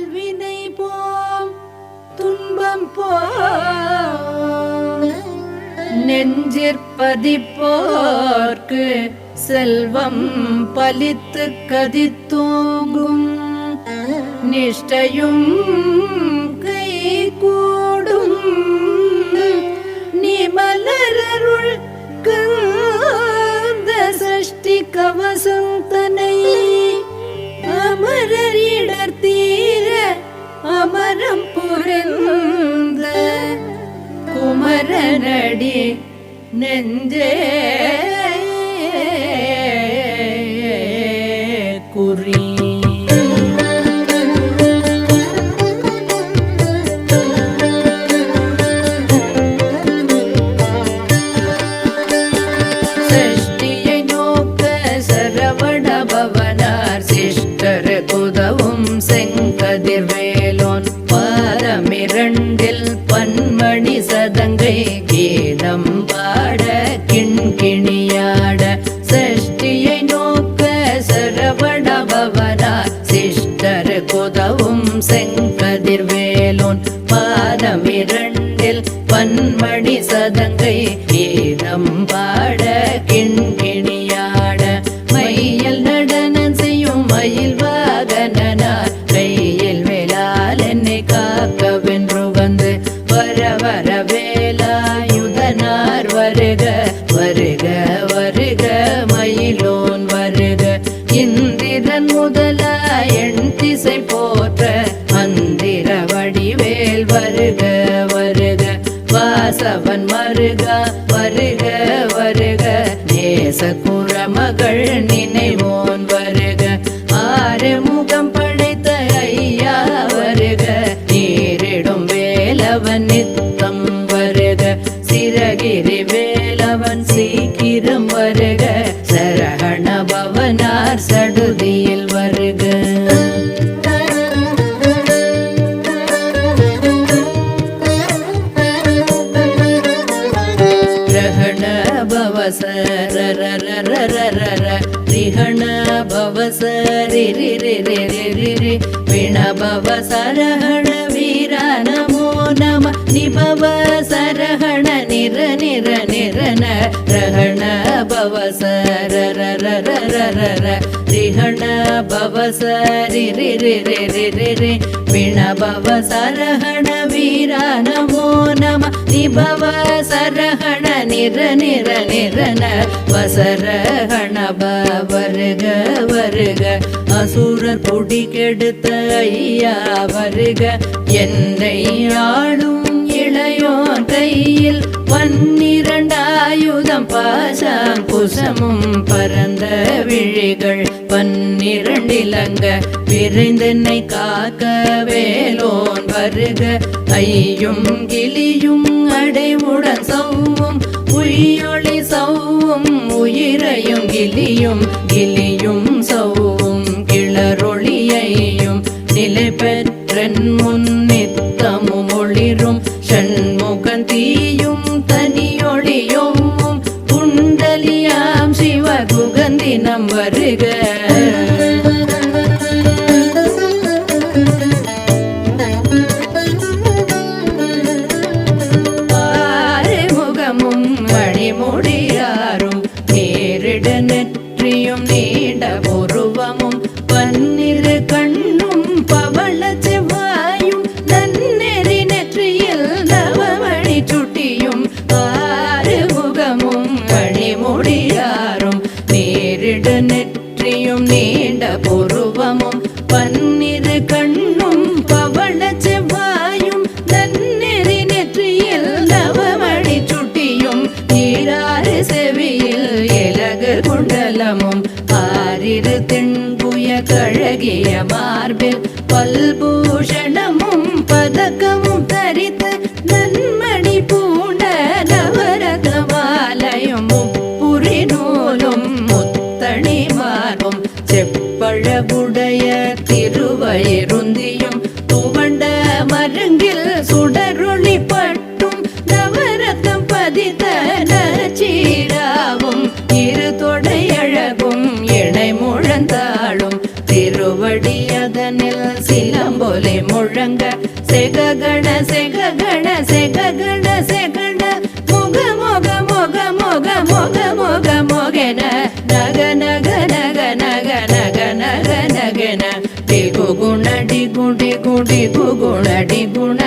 வல்வினை போம் துன்பம் போம். நெஞ்சிற்பதிப்போர்க்கு செல்வம் பலித்து கதித்தோங்கும். நிஷ்டையும் கை கூடும் நிமலருள் கந்த சஷ்டி கவசந்தனை அமரறிய சரணடி நெஞ்சே. குதவும் வருக வருக வருக நேச रे रे रे विणभव सरहण वीर नमो नम। निभव सरहण निर निर निरन रहण भव सर रिहण भव सरि रि रि रि रि रि रि विणभव सरहण वीर नमो नम। निभव सरहण நிற நிற நிறன வசர கணப வருக வருக. அசுரர் பொடி கெடுத்த ஐயா வருக. என்னை ஆளும் இளையோ கையில் பன்னிரண்டாயுதம் பாசாம் குசமும் பரந்த விழிகள். பன்னிரண்டிலங்க விரைந்தென்னை காக்க வேலோன் வருக. ஐயும் கிளியும் அடைவுடன் சவ்வும் கிளியொளி சவ்வும் உயிரையும் கிளியும் கிளியும் சவ்வும் கிளரொளியையும் நிலை பெற்றன் முன் நித்தமும் ஒளிரும். ஷண்முகன் தீயும் தனியொளியும் குண்டலியாம் சிவ குகந்தினம் வருக. அழகிய மார்பில் பல்பூ மதனில் சிலம்பொலை முழங்க. செககண செககண செககண செகண. முக முக முக முக முக முக முகன. நக நக நக நக நக நக நகன. டிகுகுண டிகுடி குடி குகுண டிகுண.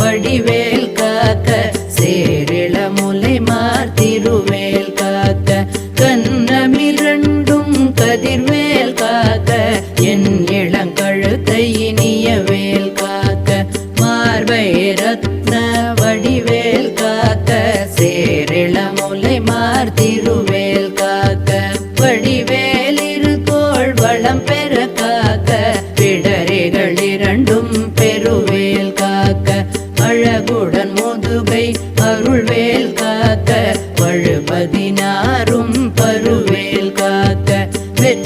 வடிவே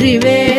வெற்றிவே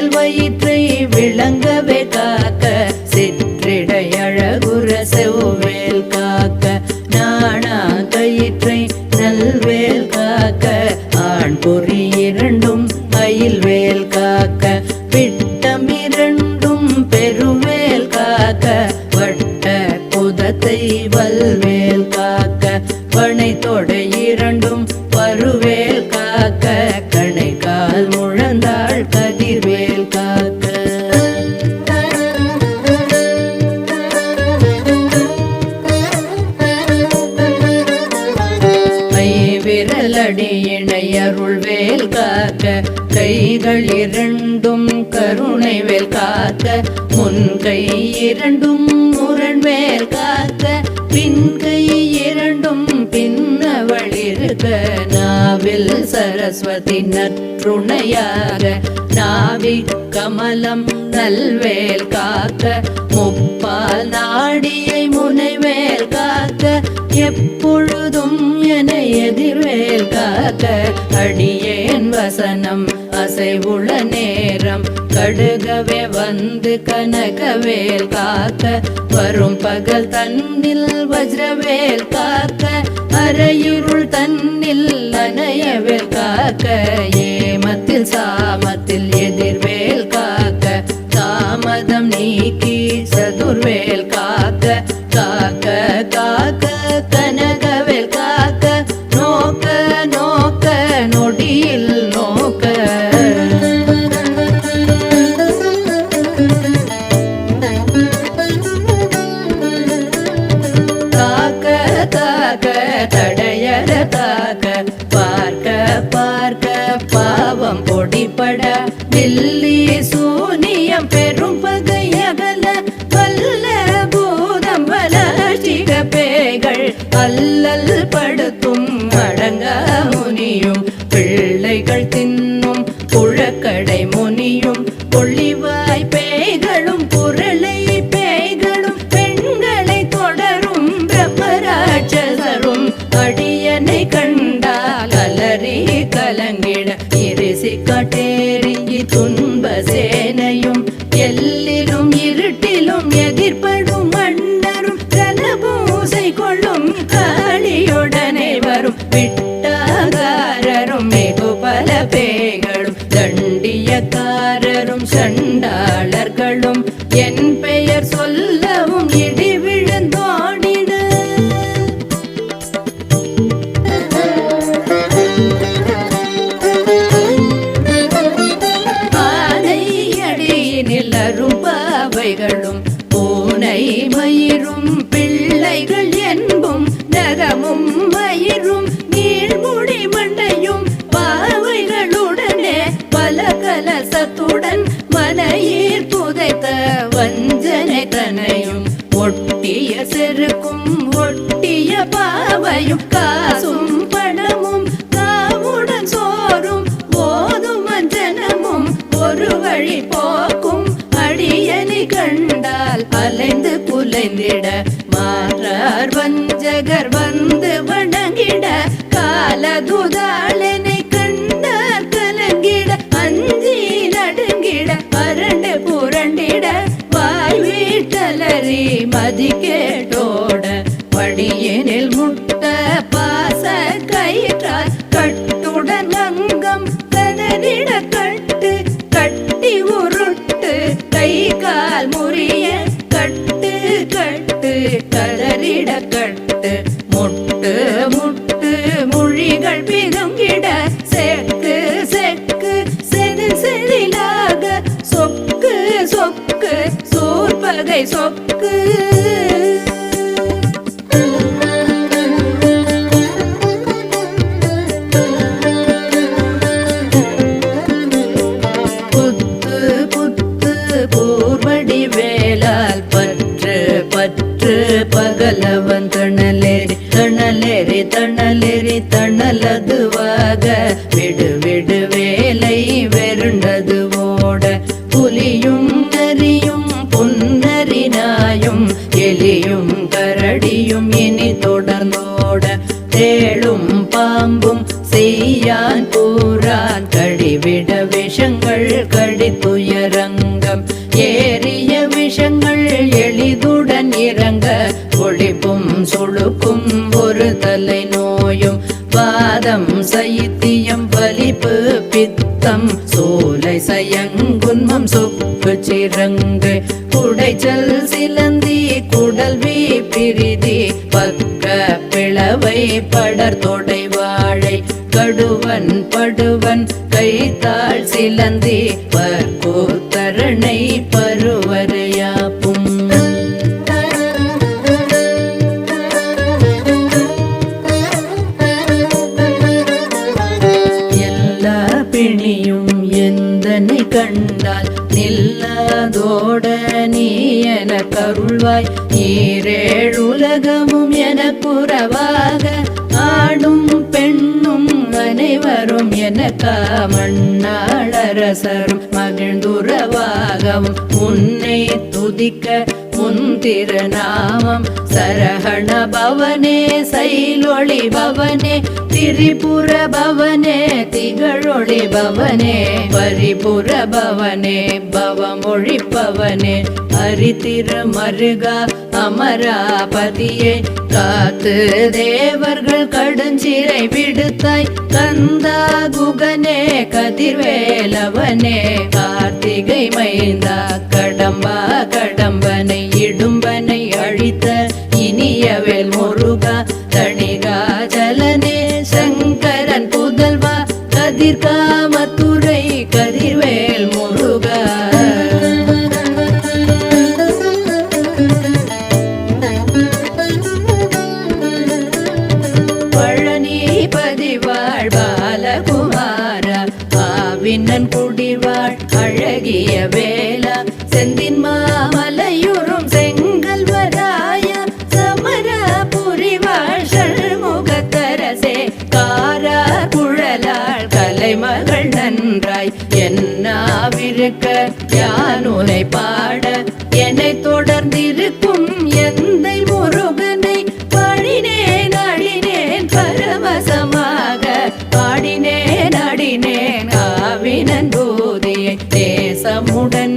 காக்க கைகள் இரண்டும் கருணை வேல் காக்க முன்கை இரண்டும் முரண்மேல் காக்க பின்கை இரண்டும் பின்னவள் இருக்க நாவில் சரஸ்வதி நற்றுணையாக நாவி கமலம் நல்வேல் காக்க முப்பால் நாடியை முனைவேல் காக்க எப்பொழுதும் என எதிர்வேல் காக்க அடியேன் வசனம் அசைவுள்ள நேரம். கடுகவே வந்து கனகவேல் காக்க வரும் பகல் தன்னில் வஜ்ரவேல் காக்க அரையுருள் தன்னில் அணையவேல் காக்க. ஏமத்தில் சாமத்தில் எதிர்வேல் காக்க தாமதம் நீக்கி சதுர்வேல் காக்க காக்க துன்ப சேனையும் எல்லிலும் இருட்டிலும் எதிர்ப்படும் மன்னரும் கனபூசை கொள்ளும் காளியுடனே வரும். விட்டாகாரரும் மிகு பல பேகளும் தண்டியக்காரரும் சண்டாளர்களும் என் கலசத்துடன் மலையில் புதைத்த வஞ்சனை தனையும் ஒட்டிய செருக்கும் ஒட்டிய பாவையும் காசும் பணமும் காவுடன் சோறும் போதும் மஞ்சனமும் ஒரு வழி போக்கும். அடியனை கண்டால் அலைந்து புலைந்திட மாறார் வஞ்சகர் வந்து வணங்கிட காலதுதாளனே di que துயரங்கம் ஏறிய விஷங்கள் எளிதுடன் இறங்க ஒழிப்பும் சுழுக்கும் ஒரு தலை நோயும். பாதம் சைத்தியம் பலிப்பு பித்தம். சோலை சயங்குன்மம் சொப்பு சிறங்கு. குடைச்சல் சிலந்தி குடல்வி பிரிதி. பக்க பிளவை படர் தொடை வைத்தாள் கைத்தாள் சிலந்தி பற்கோத்தரணை பருவரையாப்பும் எல்லா பிணியும் எந்தனை கண்டால் நில்லாதோட நீ என கருள்வாய். ஈரேழுலகமும் என புறவாய் அரசரும் மகிழ்ந்துறவாகவும் உன்னை துதிக்க உன் திருநாமம் சரகண பவனே சைலொளி பவனே திரிபுர பவனே திகழொளி பவனே பரிபுர பவனே பவமொழி பவனே அரித்திர மருகா அமராபதியே காத்து தேவர்கள் கடுஞ்சிறை விடுத்தாய் கந்தாகு கதிர்வேலவனே கார்த்திகை மைந்தா கடம்பா கடம்பனை இடும்பனை செல்கிய வேல செந்தின் மாமலையுறும் செங்கல் வராய சமர புரிவாழ்கள் முகத்தரசே காரா குழலாள் கலைமகள் நன்றாய் என்னாவிருக்க யானுனை பாட என்னை தொட மகன்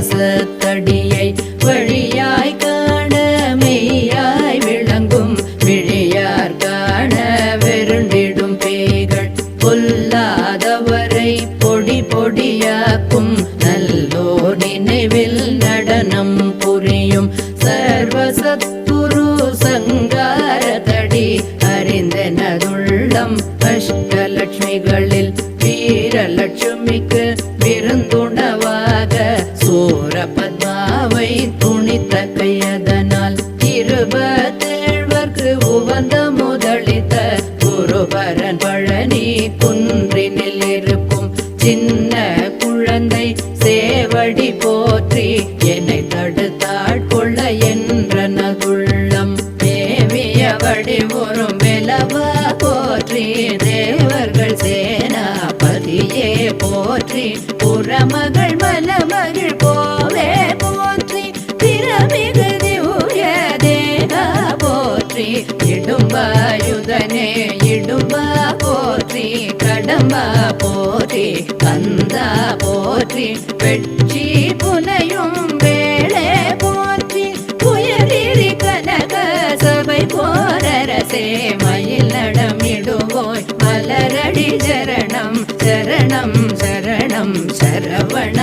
Giờ போற்றி கந்த போற்றி வெற்றி புனையும் வேளே போற்றி. புயலிரி கனக சபை போரரசே மயிலடமிடுவோய் மலரடி சரணம் சரணம் சரணம் சரவண